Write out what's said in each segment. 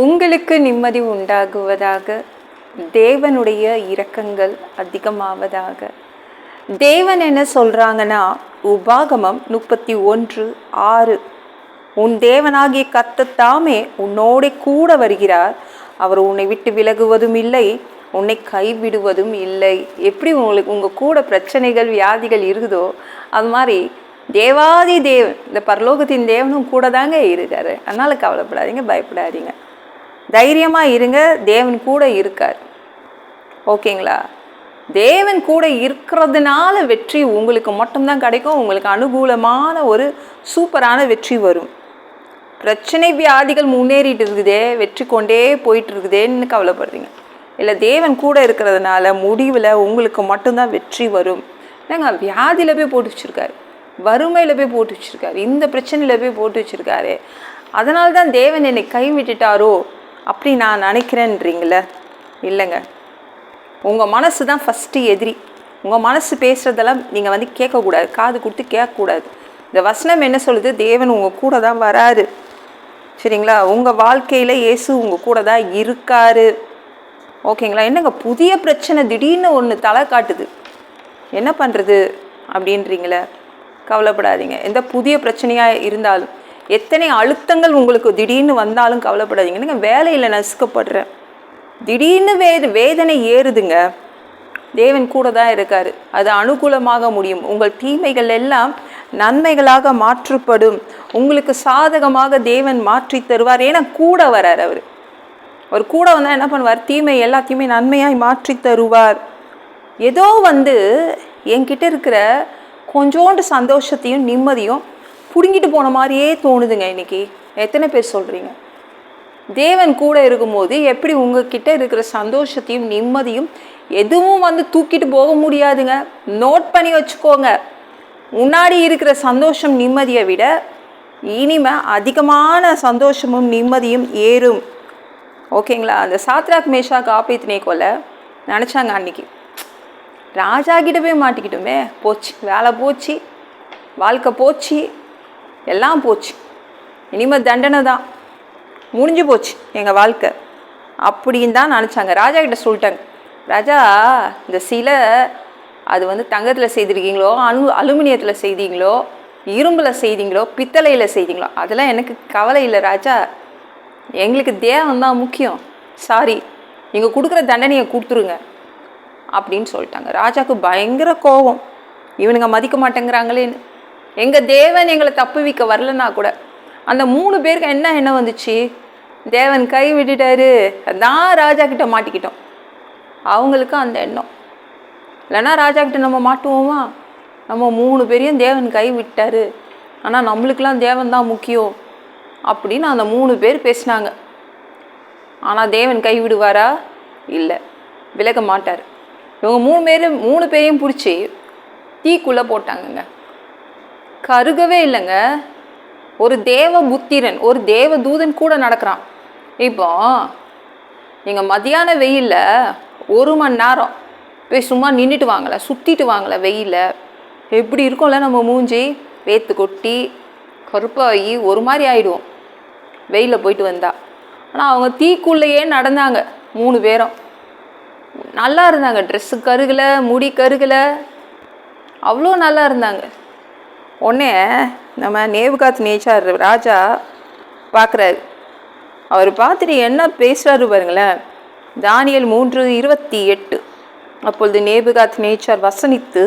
உங்களுக்கு நிம்மதி உண்டாகுவதாக தேவனுடைய இரக்கங்கள் அதிகமாவதாக. தேவன் என்ன சொல்கிறாங்கன்னா உபாகமம் முப்பத்தி ஒன்று ஆறு. உன் தேவனாகிய கத்தத்தாமே உன்னோட கூட வருகிறார். அவர் உன்னை விட்டு விலகுவதும் இல்லை உன்னை கைவிடுவதும் இல்லை. எப்படி உங்களுக்கு உங்கள் கூட பிரச்சனைகள் வியாதிகள் இருக்குதோ அது மாதிரி தேவாதி தேவன் இந்த பரலோகத்தின் தேவனும் கூட தாங்க இருக்காரு. அதனால கவலைப்படாதீங்க பயப்படாதீங்க. தைரியமாக இருங்க தேவன் கூட இருக்கார். ஓகேங்களா? தேவன் கூட இருக்கிறதுனால வெற்றி உங்களுக்கு மட்டும்தான் கிடைக்கும். உங்களுக்கு அனுகூலமான ஒரு சூப்பரான வெற்றி வரும். பிரச்சனை வியாதிகள் முன்னேறிட்டு இருக்குதே வெற்றி கொண்டே போயிட்டு இருக்குதேன்னு கவலைப்படுறீங்க. இல்லை தேவன் கூட இருக்கிறதுனால முடிவில் உங்களுக்கு மட்டும்தான் வெற்றி வரும். ஏங்க வியாதியில் போய் போட்டு வச்சுருக்காரு. வறுமையில் போய் போட்டு வச்சுருக்காரு. இந்த பிரச்சனையில் போய் போட்டு வச்சுருக்காரு. அதனால தான் தேவன் என்னை கைவிட்டுட்டாரோ அப்படி நான் நினைக்கிறேன்றீங்கள? இல்லைங்க. உங்கள் மனசு தான் ஃபஸ்ட்டு எதிரி. உங்கள் மனசு பேசுகிறதெல்லாம் நீங்கள் வந்து கேட்கக்கூடாது. காது கொடுத்து கேட்கக்கூடாது. இந்த வசனம் என்ன சொல்லுது? தேவன் உங்கள் கூட தான் வராரு. சரிங்களா? உங்கள் வாழ்க்கையில் இயேசு உங்கள் கூட தான் இருக்காரு. ஓகேங்களா? என்னங்க? புதிய பிரச்சனை திடீர்னு ஒன்று தலை காட்டுது. என்ன பண்ணுறது அப்படின்றீங்களே. கவலைப்படாதீங்க. எந்த புதிய பிரச்சனையாக இருந்தாலும். எத்தனை அழுத்தங்கள் உங்களுக்கு திடீர்னு வந்தாலும் கவலைப்படாதீங்க. என்னங்க வேலையில் நசுக்கப்படுறேன். திடீர்னு வே வேதனை ஏறுதுங்க. தேவன் கூட தான் இருக்கார். அது அனுகூலமாக முடியும். உங்கள் தீமைகள் எல்லாம் நன்மைகளாக மாற்றப்படும். உங்களுக்கு சாதகமாக தேவன் மாற்றி தருவார். ஏன்னா கூட வரார் அவர். அவர் கூட வந்தால் என்ன பண்ணுவார்? தீமை எல்லாத்தையுமே நன்மையாய் மாற்றி தருவார். ஏதோ வந்து என்கிட்ட இருக்கிற கொஞ்சோண்டு சந்தோஷத்தையும் நிம்மதியும் பிடுங்கிட்டு போன மாதிரியே தோணுதுங்க இன்னைக்கு. எத்தனை பேர் சொல்கிறீங்க தேவன் கூட இருக்கும்போது எப்படி உங்ககிட்ட இருக்கிற சந்தோஷத்தையும் நிம்மதியும் எதுவும் வந்து தூக்கிட்டு போக முடியாதுங்க. நோட் பண்ணி வச்சுக்கோங்க. முன்னாடி இருக்கிற சந்தோஷம் நிம்மதியை விட இனிமே அதிகமான சந்தோஷமும் நிம்மதியும் ஏறும். ஓகேங்களா? அந்த சாத்ராக் மேஷா ஆபேத்னே கொல்ல நினச்சாங்க அன்னைக்கு. ராஜா கிட்ட போய் மாட்டிக்கிட்டோமே. போச்சு. வேலை போச்சு. வாழ்க்கை போச்சு. எல்லாம் போச்சு. இனிமேல் தண்டனை தான். முடிஞ்சு போச்சு எங்கள் வாழ்க்கை. அப்படின்னு தான் நினச்சாங்க. ராஜா கிட்ட சொல்லிட்டாங்க. ராஜா இந்த சிலை அது வந்து தங்கத்தில் செய்திருக்கீங்களோ அணு அலுமினியத்தில் செய்தீங்களோ இரும்பில் செய்தீங்களோ பித்தளையில் செய்தீங்களோ அதெல்லாம் எனக்கு கவலை இல்லை ராஜா. எங்களுக்கு தேவம் தான் முக்கியம். சாரி நீங்கள் கொடுக்குற தண்டனையை கொடுத்துருங்க அப்படின்னு சொல்லிட்டாங்க. ராஜாவுக்கு பயங்கர கோபம். இவனுங்க மதிக்க மாட்டேங்கிறாங்களேன்னு. எங்கள் தேவன் எங்களை தப்புவிக்க வரலன்னா கூட அந்த மூணு பேருக்கு என்ன என்ன வந்துச்சு? தேவன் கை விட்டுட்டாரு. அதான் ராஜா கிட்ட மாட்டிக்கிட்டோம். அவங்களுக்கு அந்த எண்ணம். இல்லைன்னா ராஜா கிட்ட நம்ம மாட்டுவோமா? நம்ம மூணு பேரையும் தேவன் கை விட்டாரு. ஆனால் நம்மளுக்கெல்லாம் தேவன் தான் முக்கியம் அப்படின்னு அந்த மூணு பேர் பேசினாங்க. ஆனால் தேவன் கை விடுவாரா? இல்லை. விலக மாட்டார். இவங்க மூணு பேரும் மூணு பேரையும் பிடிச்சி தீக்குள்ளே போட்டாங்கங்க. கருகவே இல்லைங்க. ஒரு தேவ புத்திரன் ஒரு தேவ தூதன் கூட நடக்கிறான். இப்போ நீங்கள் மதியான வெயிலில் ஒரு மணி நேரம் போய் சும்மா நின்றுட்டு வாங்கலை சுற்றிட்டு வாங்கலை வெயிலில். எப்படி இருக்கும்ல நம்ம மூஞ்சி? வேத்து கொட்டி கருப்பாகி ஒரு மாதிரி ஆகிடுவோம் வெயிலில் போயிட்டு வந்தா. ஆனால் அவங்க தீக்குள்ளேயே நடந்தாங்க மூணு பேரும். நல்லா இருந்தாங்க ட்ரெஸ்ஸு கருகலை முடி கருகலை அவ்வளோ நல்லா இருந்தாங்க. உடனே நம்ம நேவுகாத் நேச்சார் ராஜா பார்க்குறாரு. அவர் பார்த்துட்டு என்ன பேசுகிறாரு பாருங்களேன். தானியல் மூன்று இருபத்தி எட்டு. அப்பொழுது நேபுகாத் நேச்சார் வசனித்து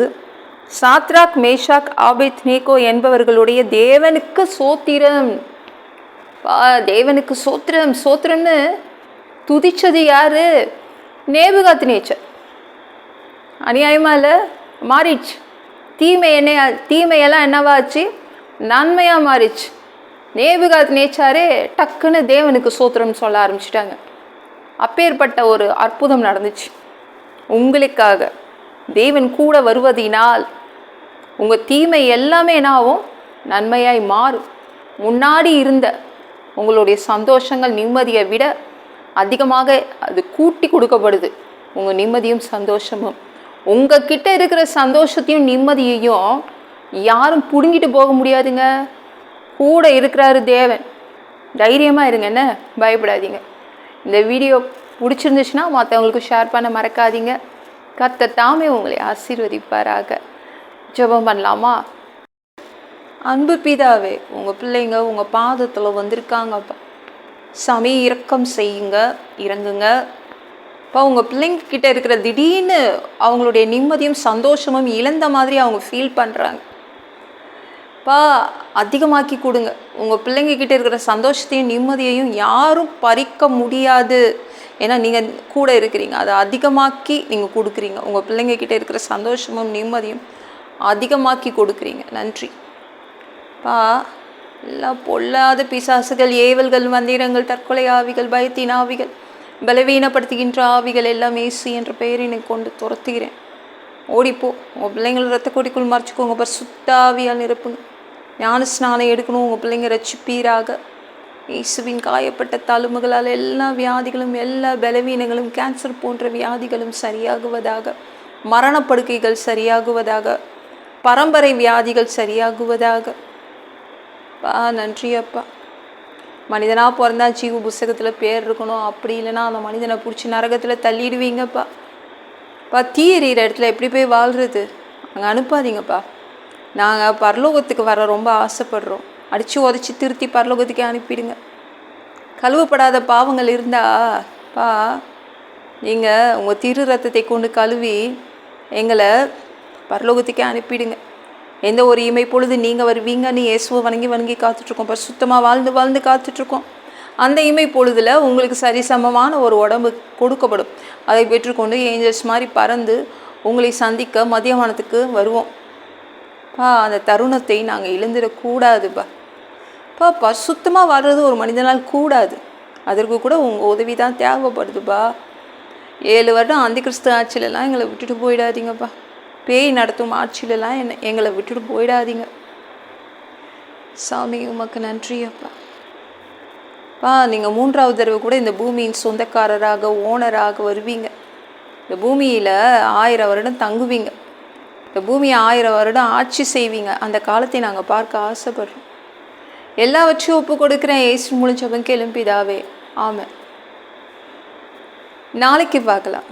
சாத்ராக் மேஷாக் ஆபேத் நேகோ என்பவர்களுடைய தேவனுக்கு சோத்திரம். பா தேவனுக்கு சோத்திரம் சோத்திரம்னு துதிச்சது யார்? நேபுகாத் நேச்சர். அநியாயமா இல்லை? மாறிடுச்சு. தீமை என்ன தீமையெல்லாம் என்னவாச்சு நன்மையாக மாறிச்சு. நேபுகாத் நேச்சாரே டக்குன்னு தேவனுக்கு சோத்திரம் சொல்ல ஆரம்பிச்சிட்டாங்க. அப்பேற்பட்ட ஒரு அற்புதம் நடந்துச்சு. உங்களுக்காக தேவன் கூட வருவதினால் உங்கள் தீமை எல்லாமே என்னாகும்? நன்மையாய் மாறும். முன்னாடி இருந்த உங்களுடைய சந்தோஷங்கள் நிம்மதியை விட அதிகமாக அது கூட்டி கொடுக்கப்படுது. உங்கள் நிம்மதியும் சந்தோஷமும். உங்ககிட்ட இருக்கிற சந்தோஷத்தையும் நிம்மதியையும் யாரும் பிடுங்கிட்டு போக முடியாதுங்க. கூட இருக்கிறாரு தேவன். தைரியமாக இருங்க என்ன? பயப்படாதீங்க. இந்த வீடியோ பிடிச்சிருந்துச்சுன்னா மற்றவங்களுக்கு ஷேர் பண்ண மறக்காதீங்க. கத்த தாமே உங்களை ஆசீர்வதிப்பாராக. ஜெபம் பண்ணலாமா? அன்பு பிதாவே உங்கள் பிள்ளைங்க உங்கள் பாதத்தில் வந்திருக்காங்கப்பா. சாமி இரக்கம் செய்யுங்க இறங்குங்க. இப்போ உங்கள் பிள்ளைங்க கிட்ட இருக்கிற திடீர்னு அவங்களுடைய நிம்மதியும் சந்தோஷமும் இழந்த மாதிரி அவங்க ஃபீல் பண்ணுறாங்க பா அதிகமாக்கி கொடுங்க. உங்கள் பிள்ளைங்க கிட்ட இருக்கிற சந்தோஷத்தையும் நிம்மதியையும் யாரும் பறிக்க முடியாது. ஏன்னா நீங்கள் கூட இருக்கிறீங்க. அதை அதிகமாக்கி நீங்கள் கொடுக்குறீங்க. உங்கள் பிள்ளைங்க கிட்ட இருக்கிற சந்தோஷமும் நிம்மதியும் அதிகமாக்கி கொடுக்குறீங்க. நன்றி. பா எல்லாம் பொல்லாத பிசாசுகள் ஏவல்கள் மந்திரங்கள் தற்கொலை ஆவிகள் பயத்தின் ஆவிகள். பலவீனப்படுத்துகின்ற ஆவிகள் எல்லாம் ஏசு என்ற பெயரினை கொண்டு துரத்துகிறேன். ஓடிப்போ. உங்கள் பிள்ளைங்களை ரத்த கொடிக்குள் மறைச்சிக்கோங்க பர் சுத்தாவியால் நிரப்புங்க. ஞான ஸ்நானம் எடுக்கணும். உங்கள் பிள்ளைங்க ரச்சிப்பீராக இயேசுவின் காயப்பட்ட தழும்புகளால் எல்லா வியாதிகளும் எல்லா பலவீனங்களும் கேன்சர் போன்ற வியாதிகளும் சரியாகுவதாக. மரணப்படுக்கைகள் சரியாகுவதாக. பரம்பரை வியாதிகள் சரியாகுவதாக. பா நன்றி அப்பா மனிதனாக பிறந்தா ஜீவ புஸ்தகத்தில் பேர் இருக்கணும். அப்படி இல்லைன்னா அந்த மனிதனை பிடிச்சி நரகத்தில் தள்ளிடுவீங்கப்பா. பா தீ எறிகிற இடத்துல எப்படி போய் வாழ்கிறது அங்கே அனுப்பாதீங்கப்பா. நாங்கள் பரலோகத்துக்கு வர ரொம்ப ஆசைப்படுறோம். அடித்து உதச்சி திருத்தி பரலோகத்துக்கே அனுப்பிடுங்க. கழுவப்படாத பாவங்கள் இருந்தா பா நீங்கள் உங்கள் திரு ரத்தத்தை கொண்டு கழுவி எங்களை பரலோகத்துக்கே அனுப்பிடுங்க. எந்த ஒரு இமை பொழுது நீங்கள் வருவீங்கன்னு இயேசுவை வணங்கி வணங்கி காத்துட்ருக்கோம். இப்போ சுத்தமாக வாழ்ந்து வாழ்ந்து காத்துட்ருக்கோம். அந்த இமை பொழுதில் உங்களுக்கு சரிசமமான ஒரு உடம்பு கொடுக்கப்படும். அதை பெற்றுக்கொண்டு ஏஞ்சல்ஸ் மாதிரி பறந்து உங்களை சந்திக்க மதியமானத்துக்கு வருவோம். பா அந்த தருணத்தை நாங்கள் இழந்துடக்கூடாதுப்பா. பா சுத்தமாக வர்றது ஒரு மனிதனால் கூடாது. அதற்கு கூட உங்கள் உதவி தான் தேவைப்படுதுப்பா. ஏழு வருடம் அந்த கிறிஸ்து ஆட்சியிலலாம் எங்களை விட்டுட்டு போயிடாதீங்கப்பா. பேய் நடத்தும் ஆட்சியிலலாம் என்ன எங்களை விட்டுட்டு போயிடாதீங்க. சாமி உமக்கு நன்றி அப்பா. பா நீங்கள் மூன்றாவது தடவை கூட இந்த பூமியின் சொந்தக்காரராக ஓனராக வருவீங்க. இந்த பூமியில் ஆயிரம் வருடம் தங்குவீங்க. இந்த பூமியை ஆயிரம் வருடம் ஆட்சி செய்வீங்க. அந்த காலத்தை நாங்கள் பார்க்க ஆசைப்படுறோம். எல்லாவற்றையும் ஒப்பு கொடுக்குறேன். ஏசு முடிஞ்சவங்க எழும்பிதாவே ஆமாம் நாளைக்கு பார்க்கலாம்.